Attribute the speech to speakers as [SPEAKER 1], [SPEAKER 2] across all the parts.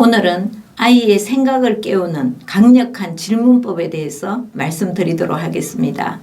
[SPEAKER 1] 오늘은 아이의 생각을 깨우는 강력한 질문법에 대해서 말씀드리도록 하겠습니다.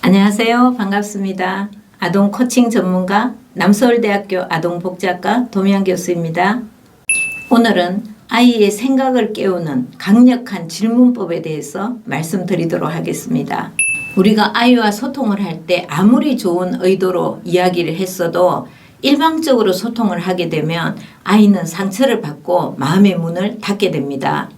[SPEAKER 1] 안녕하세요. 반갑습니다. 아동 코칭 전문가 남서울대학교 아동복지학과 도미안 교수입니다. 오늘은 아이의 생각을 깨우는 강력한 질문법에 대해서 말씀드리도록 하겠습니다. 우리가 아이와 소통을 할 때 아무리 좋은 의도로 이야기를 했어도 일방적으로 소통을 하게 되면 아이는 상처를 받고 마음의 문을 닫게 됩니다.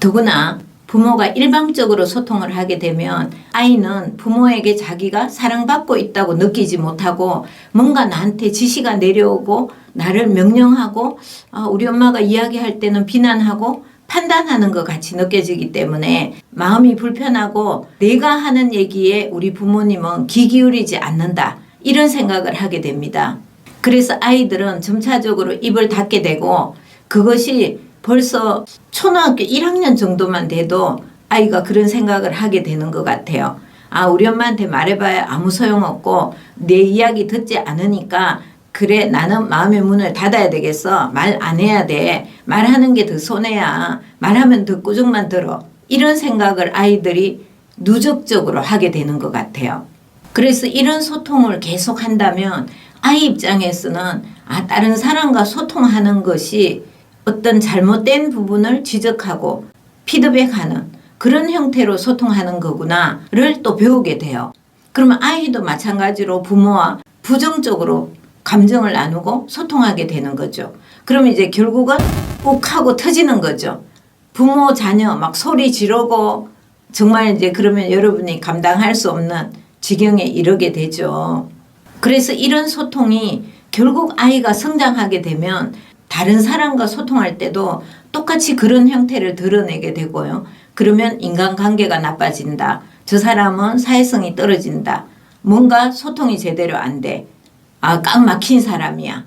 [SPEAKER 1] 더구나 부모가 일방적으로 소통을 하게 되면 아이는 부모에게 자기가 사랑받고 있다고 느끼지 못하고 뭔가 나한테 지시가 내려오고 나를 명령하고 아, 우리 엄마가 이야기할 때는 비난하고 판단하는 것 같이 느껴지기 때문에 마음이 불편하고 내가 하는 얘기에 우리 부모님은 귀 기울이지 않는다 이런 생각을 하게 됩니다. 그래서 아이들은 점차적으로 입을 닫게 되고 그것이 벌써 초등학교 1학년 정도만 돼도 아이가 그런 생각을 하게 되는 것 같아요. 아, 우리 엄마한테 말해봐야 아무 소용없고 내 이야기 듣지 않으니까 그래 나는 마음의 문을 닫아야 되겠어. 말 안 해야 돼. 말하는 게 더 손해야. 말하면 더 꾸중만 들어. 이런 생각을 아이들이 누적적으로 하게 되는 것 같아요. 그래서 이런 소통을 계속 한다면 아이 입장에서는 아, 다른 사람과 소통하는 것이 어떤 잘못된 부분을 지적하고 피드백하는 그런 형태로 소통하는 거구나를 또 배우게 돼요. 그러면 아이도 마찬가지로 부모와 부정적으로 감정을 나누고 소통하게 되는 거죠. 그러면 이제 결국은 욱 하고 터지는 거죠. 부모 자녀 막 소리 지르고 정말 이제 그러면 여러분이 감당할 수 없는 지경에 이르게 되죠. 그래서 이런 소통이 결국 아이가 성장하게 되면 다른 사람과 소통할 때도 똑같이 그런 형태를 드러내게 되고요. 그러면 인간관계가 나빠진다. 저 사람은 사회성이 떨어진다. 뭔가 소통이 제대로 안 돼. 아, 꽉 막힌 사람이야.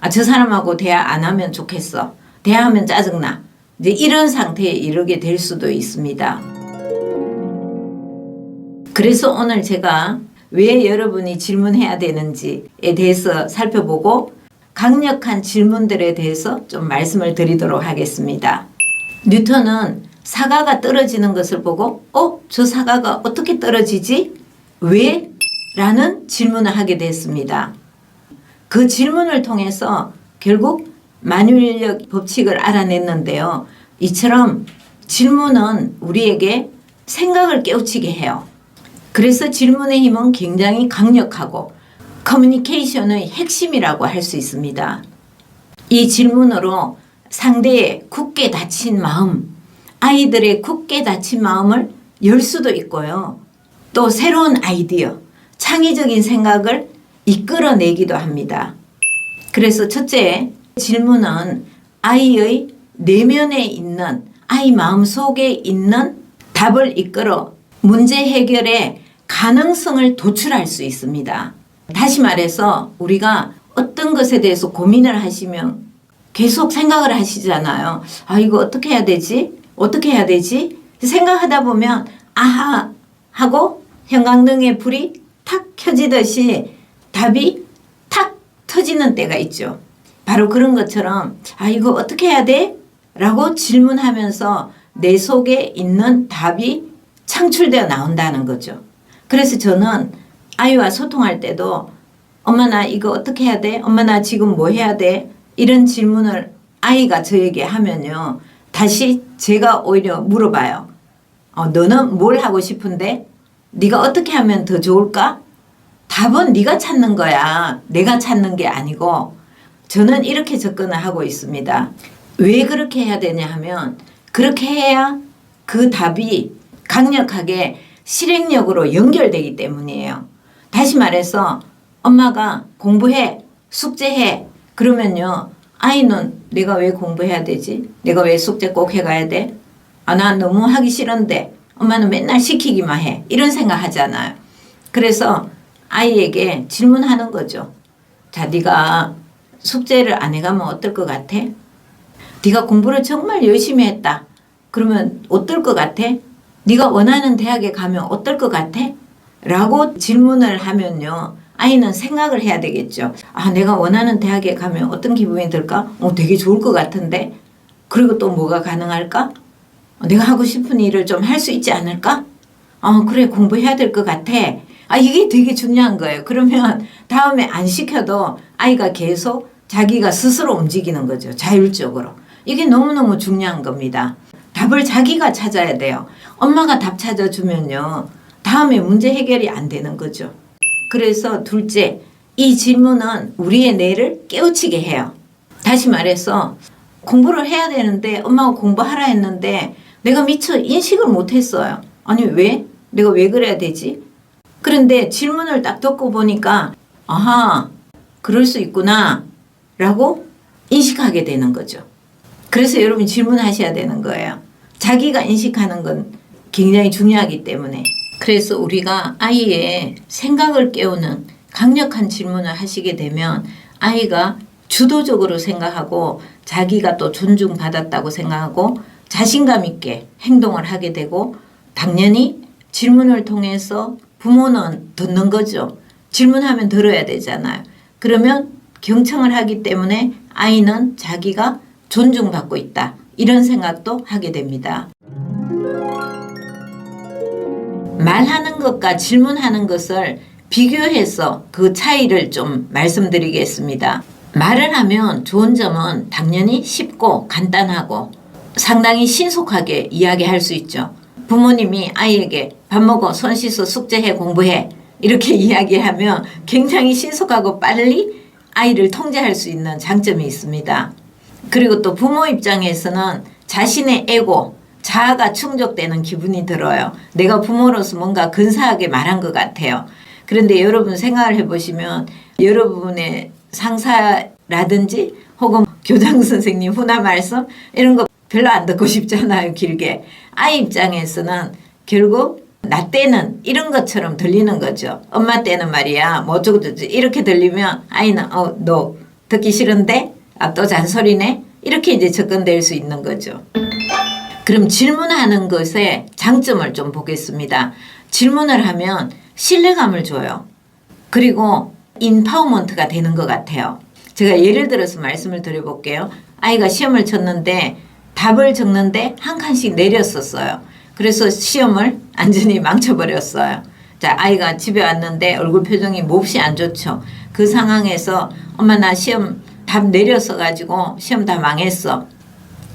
[SPEAKER 1] 아, 저 사람하고 대화 안 하면 좋겠어. 대화하면 짜증나. 이제 이런 상태에 이르게 될 수도 있습니다. 그래서 오늘 제가 왜 여러분이 질문해야 되는지에 대해서 살펴보고 강력한 질문들에 대해서 좀 말씀을 드리도록 하겠습니다. 뉴턴은 사과가 떨어지는 것을 보고 어? 저 사과가 어떻게 떨어지지? 왜? 라는 질문을 하게 됐습니다. 그 질문을 통해서 결국 만유인력 법칙을 알아냈는데요. 이처럼 질문은 우리에게 생각을 깨우치게 해요. 그래서 질문의 힘은 굉장히 강력하고 커뮤니케이션의 핵심이라고 할 수 있습니다. 이 질문으로 상대의 굳게 닫힌 마음, 아이들의 굳게 닫힌 마음을 열 수도 있고요. 또 새로운 아이디어, 창의적인 생각을 이끌어내기도 합니다. 그래서 첫째, 질문은 아이의 내면에 있는 아이 마음 속에 있는 답을 이끌어 문제 해결의 가능성을 도출할 수 있습니다. 다시 말해서 우리가 어떤 것에 대해서 고민을 하시면 계속 생각을 하시잖아요. 아, 이거 어떻게 해야 되지? 어떻게 해야 되지? 생각하다 보면 아하 하고 형광등의 불이 탁 켜지듯이 답이 탁 터지는 때가 있죠. 바로 그런 것처럼 아, 이거 어떻게 해야 돼? 라고 질문하면서 내 속에 있는 답이 창출되어 나온다는 거죠. 그래서 저는 아이와 소통할 때도 엄마 나 이거 어떻게 해야 돼? 엄마 나 지금 뭐 해야 돼? 이런 질문을 아이가 저에게 하면요. 다시 제가 오히려 물어봐요. 어, 너는 뭘 하고 싶은데? 네가 어떻게 하면 더 좋을까? 답은 네가 찾는 거야. 내가 찾는 게 아니고 저는 이렇게 접근을 하고 있습니다. 왜 그렇게 해야 되냐 하면 그렇게 해야 그 답이 강력하게 실행력으로 연결되기 때문이에요. 다시 말해서 엄마가 공부해, 숙제해. 그러면요. 아이는 내가 왜 공부해야 되지? 내가 왜 숙제 꼭 해가야 돼? 아, 난 너무 하기 싫은데 엄마는 맨날 시키기만 해. 이런 생각 하잖아요. 그래서 아이에게 질문하는 거죠. 자, 네가 숙제를 안 해가면 어떨 것 같아? 네가 공부를 정말 열심히 했다. 그러면 어떨 것 같아? 네가 원하는 대학에 가면 어떨 것 같아? 라고 질문을 하면요. 아이는 생각을 해야 되겠죠. 아, 내가 원하는 대학에 가면 어떤 기분이 들까? 어, 되게 좋을 것 같은데. 그리고 또 뭐가 가능할까? 어, 내가 하고 싶은 일을 좀 할 수 있지 않을까? 어, 그래, 공부해야 될 것 같아. 아, 이게 되게 중요한 거예요. 그러면 다음에 안 시켜도 아이가 계속 자기가 스스로 움직이는 거죠. 자율적으로. 이게 너무너무 중요한 겁니다. 답을 자기가 찾아야 돼요. 엄마가 답 찾아주면요. 다음에 문제 해결이 안 되는 거죠. 그래서 둘째, 이 질문은 우리의 뇌를 깨우치게 해요. 다시 말해서 공부를 해야 되는데 엄마가 공부하라 했는데 내가 미처 인식을 못했어요. 아니 왜? 내가 왜 그래야 되지? 그런데 질문을 딱 듣고 보니까 아하 그럴 수 있구나 라고 인식하게 되는 거죠. 그래서 여러분 질문하셔야 되는 거예요. 자기가 인식하는 건 굉장히 중요하기 때문에. 그래서 우리가 아이의 생각을 깨우는 강력한 질문을 하시게 되면 아이가 주도적으로 생각하고 자기가 또 존중받았다고 생각하고 자신감 있게 행동을 하게 되고 당연히 질문을 통해서 부모는 듣는 거죠. 질문하면 들어야 되잖아요. 그러면 경청을 하기 때문에 아이는 자기가 존중받고 있다. 이런 생각도 하게 됩니다. 말하는 것과 질문하는 것을 비교해서 그 차이를 좀 말씀드리겠습니다. 말을 하면 좋은 점은 당연히 쉽고 간단하고 상당히 신속하게 이야기할 수 있죠. 부모님이 아이에게 밥 먹어, 손 씻어, 숙제해, 공부해 이렇게 이야기하면 굉장히 신속하고 빨리 아이를 통제할 수 있는 장점이 있습니다. 그리고 또 부모 입장에서는 자신의 에고, 자아가 충족되는 기분이 들어요. 내가 부모로서 뭔가 근사하게 말한 것 같아요. 그런데 여러분 생각을 해보시면 여러분의 상사라든지 혹은 교장 선생님 훈화 말씀 이런 거 별로 안 듣고 싶잖아요. 길게. 아이 입장에서는 결국 나 때는 이런 것처럼 들리는 거죠. 엄마 때는 말이야. 뭐 어쩌고 저쩌고 이렇게 들리면 아이는 어 너 듣기 싫은데 아 또 잔소리네 이렇게 이제 접근될 수 있는 거죠. 그럼 질문하는 것의 장점을 좀 보겠습니다. 질문을 하면 신뢰감을 줘요. 그리고 인파워먼트가 되는 것 같아요. 제가 예를 들어서 말씀을 드려볼게요. 아이가 시험을 쳤는데 답을 적는데 한 칸씩 내렸었어요. 그래서 시험을 완전히 망쳐버렸어요. 자, 아이가 집에 왔는데 얼굴 표정이 몹시 안 좋죠. 그 상황에서 엄마 나 시험 답 내렸어 가지고 시험 다 망했어.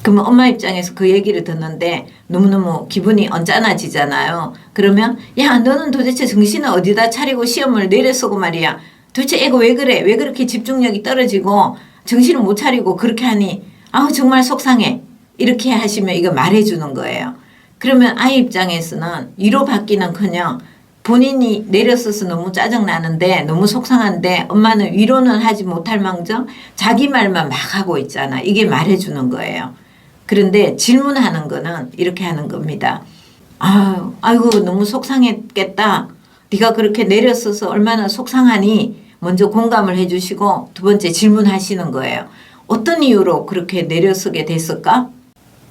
[SPEAKER 1] 그러면 엄마 입장에서 그 얘기를 듣는데 너무너무 기분이 언짢아지잖아요. 그러면 야 너는 도대체 정신을 어디다 차리고 시험을 내렸어고 말이야. 도대체 애가 왜 그래? 왜 그렇게 집중력이 떨어지고 정신을 못 차리고 그렇게 하니 아우 정말 속상해. 이렇게 하시면 이거 말해주는 거예요. 그러면 아이 입장에서는 위로 받기는커녕 본인이 내렸어서 너무 짜증나는데 너무 속상한데 엄마는 위로는 하지 못할 망정 자기 말만 막 하고 있잖아. 이게 말해주는 거예요. 그런데 질문하는 거는 이렇게 하는 겁니다. 아유, 아이고 너무 속상했겠다. 네가 그렇게 내렸어서 얼마나 속상하니 먼저 공감을 해주시고 두 번째 질문하시는 거예요. 어떤 이유로 그렇게 내려서게 됐을까?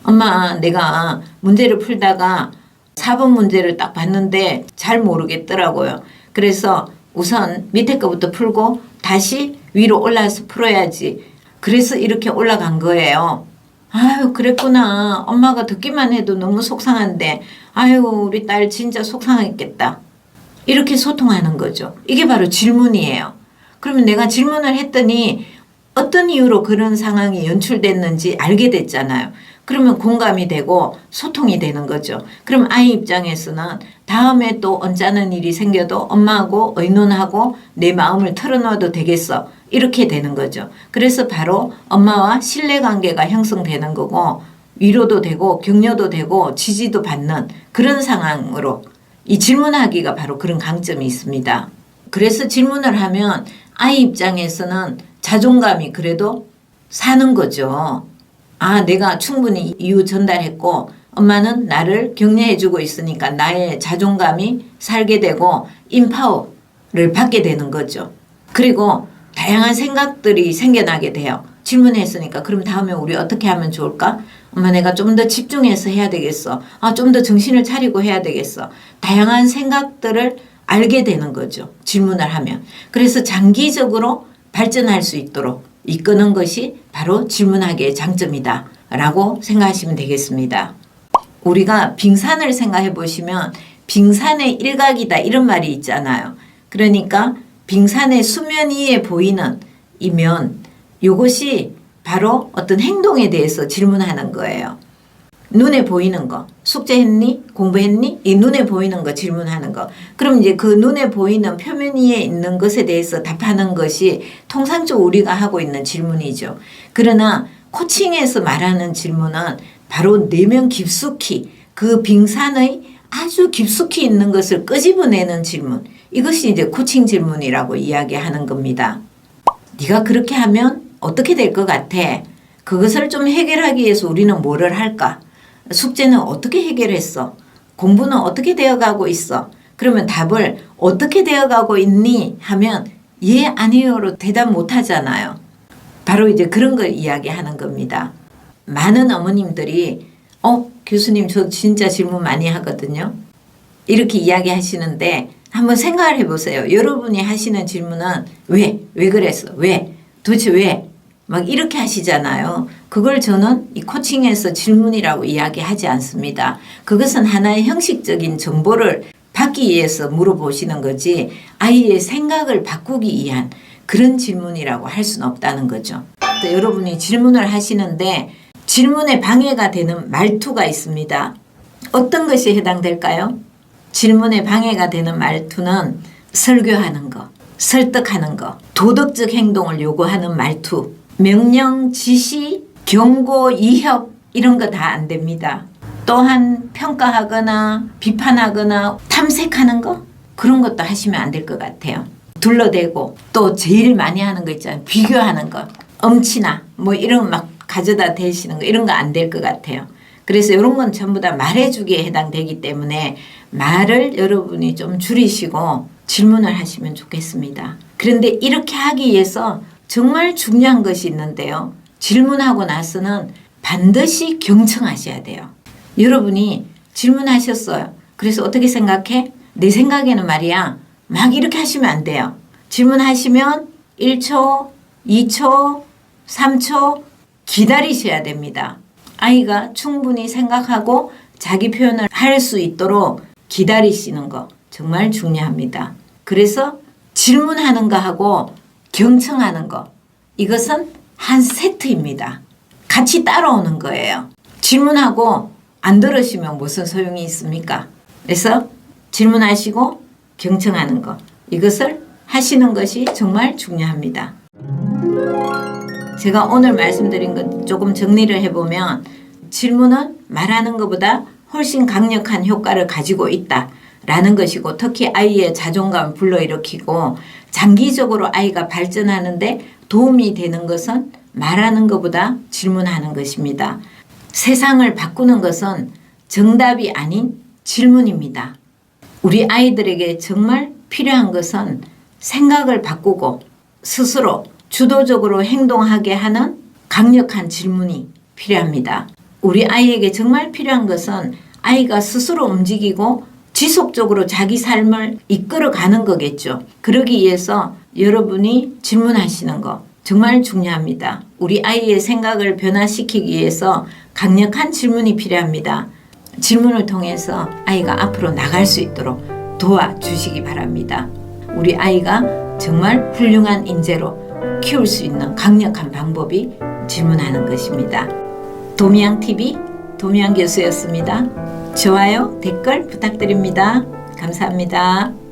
[SPEAKER 1] 엄마, 내가 문제를 풀다가 4번 문제를 딱 봤는데 잘 모르겠더라고요. 그래서 우선 밑에 거부터 풀고 다시 위로 올라서 풀어야지. 그래서 이렇게 올라간 거예요. 아유, 그랬구나. 엄마가 듣기만 해도 너무 속상한데, 아유, 우리 딸 진짜 속상했겠다. 이렇게 소통하는 거죠. 이게 바로 질문이에요. 그러면 내가 질문을 했더니 어떤 이유로 그런 상황이 연출됐는지 알게 됐잖아요. 그러면 공감이 되고 소통이 되는 거죠. 그럼 아이 입장에서는 다음에 또 언짢은 일이 생겨도 엄마하고 의논하고 내 마음을 털어놔도 되겠어. 이렇게 되는 거죠. 그래서 바로 엄마와 신뢰 관계가 형성되는 거고 위로도 되고 격려도 되고 지지도 받는 그런 상황으로 이 질문하기가 바로 그런 강점이 있습니다. 그래서 질문을 하면 아이 입장에서는 자존감이 그래도 사는 거죠. 아, 내가 충분히 이유 전달했고, 엄마는 나를 격려해주고 있으니까 나의 자존감이 살게 되고, 인파워를 받게 되는 거죠. 그리고 다양한 생각들이 생겨나게 돼요. 질문했으니까, 그럼 다음에 우리 어떻게 하면 좋을까? 엄마 내가 좀 더 집중해서 해야 되겠어. 아, 좀 더 정신을 차리고 해야 되겠어. 다양한 생각들을 알게 되는 거죠. 질문을 하면. 그래서 장기적으로 발전할 수 있도록 이끄는 것이 바로 질문하기의 장점이다. 라고 생각하시면 되겠습니다. 우리가 빙산을 생각해 보시면 빙산의 일각이다 이런 말이 있잖아요. 그러니까 빙산의 수면 위에 보이는 이면 이것이 바로 어떤 행동에 대해서 질문하는 거예요. 눈에 보이는 거. 숙제했니? 공부했니? 이 눈에 보이는 거 질문하는 거. 그럼 이제 그 눈에 보이는 표면 위에 있는 것에 대해서 답하는 것이 통상적으로 우리가 하고 있는 질문이죠. 그러나 코칭에서 말하는 질문은 바로 내면 깊숙이 그 빙산의 아주 깊숙이 있는 것을 끄집어내는 질문. 이것이 이제 코칭 질문이라고 이야기하는 겁니다. 네가 그렇게 하면 어떻게 될 것 같아? 그것을 좀 해결하기 위해서 우리는 뭐를 할까 숙제는 어떻게 해결했어? 공부는 어떻게 되어가고 있어? 그러면 답을 어떻게 되어가고 있니? 하면 예, 아니요로 대답 못 하잖아요. 바로 이제 그런 걸 이야기하는 겁니다. 많은 어머님들이 어, 교수님 저 진짜 질문 많이 하거든요. 이렇게 이야기하시는데 한번 생각을 해보세요. 여러분이 하시는 질문은 왜? 왜 그랬어? 왜? 도대체 왜? 막 이렇게 하시잖아요. 그걸 저는 이 코칭에서 질문이라고 이야기하지 않습니다. 그것은 하나의 형식적인 정보를 받기 위해서 물어보시는 거지 아이의 생각을 바꾸기 위한 그런 질문이라고 할 수는 없다는 거죠. 또 여러분이 질문을 하시는데 질문에 방해가 되는 말투가 있습니다. 어떤 것이 해당될까요? 질문에 방해가 되는 말투는 설교하는 거, 설득하는 거, 도덕적 행동을 요구하는 말투, 명령, 지시, 경고, 위협 이런 거 다 안 됩니다. 또한 평가하거나 비판하거나 탐색하는 거 그런 것도 하시면 안 될 것 같아요. 둘러대고 또 제일 많이 하는 거 있잖아요. 비교하는 거. 엄치나 뭐 이런 막 가져다 대시는 거 이런 거 안 될 것 같아요. 그래서 이런 건 전부 다 말해주기에 해당되기 때문에 말을 여러분이 좀 줄이시고 질문을 하시면 좋겠습니다. 그런데 이렇게 하기 위해서 정말 중요한 것이 있는데요. 질문하고 나서는 반드시 경청하셔야 돼요. 여러분이 질문하셨어요. 그래서 어떻게 생각해? 내 생각에는 말이야. 막 이렇게 하시면 안 돼요. 질문하시면 1초, 2초, 3초 기다리셔야 됩니다. 아이가 충분히 생각하고 자기 표현을 할 수 있도록 기다리시는 거 정말 중요합니다. 그래서 질문하는 거 하고 경청하는 거 이것은 한 세트입니다. 같이 따라오는 거예요. 질문하고 안 들으시면 무슨 소용이 있습니까? 그래서 질문하시고 경청하는 거 이것을 하시는 것이 정말 중요합니다. 제가 오늘 말씀드린 것 조금 정리를 해보면 질문은 말하는 것보다 훨씬 강력한 효과를 가지고 있다 라는 것이고 특히 아이의 자존감 불러일으키고 장기적으로 아이가 발전하는데 도움이 되는 것은 말하는 것보다 질문하는 것입니다. 세상을 바꾸는 것은 정답이 아닌 질문입니다. 우리 아이들에게 정말 필요한 것은 생각을 바꾸고 스스로 주도적으로 행동하게 하는 강력한 질문이 필요합니다. 우리 아이에게 정말 필요한 것은 아이가 스스로 움직이고 지속적으로 자기 삶을 이끌어 가는 거겠죠. 그러기 위해서 여러분이 질문하시는 거 정말 중요합니다. 우리 아이의 생각을 변화시키기 위해서 강력한 질문이 필요합니다. 질문을 통해서 아이가 앞으로 나갈 수 있도록 도와주시기 바랍니다. 우리 아이가 정말 훌륭한 인재로 키울 수 있는 강력한 방법이 질문하는 것입니다. 도미양 TV 도미양 교수였습니다. 좋아요, 댓글 부탁드립니다. 감사합니다.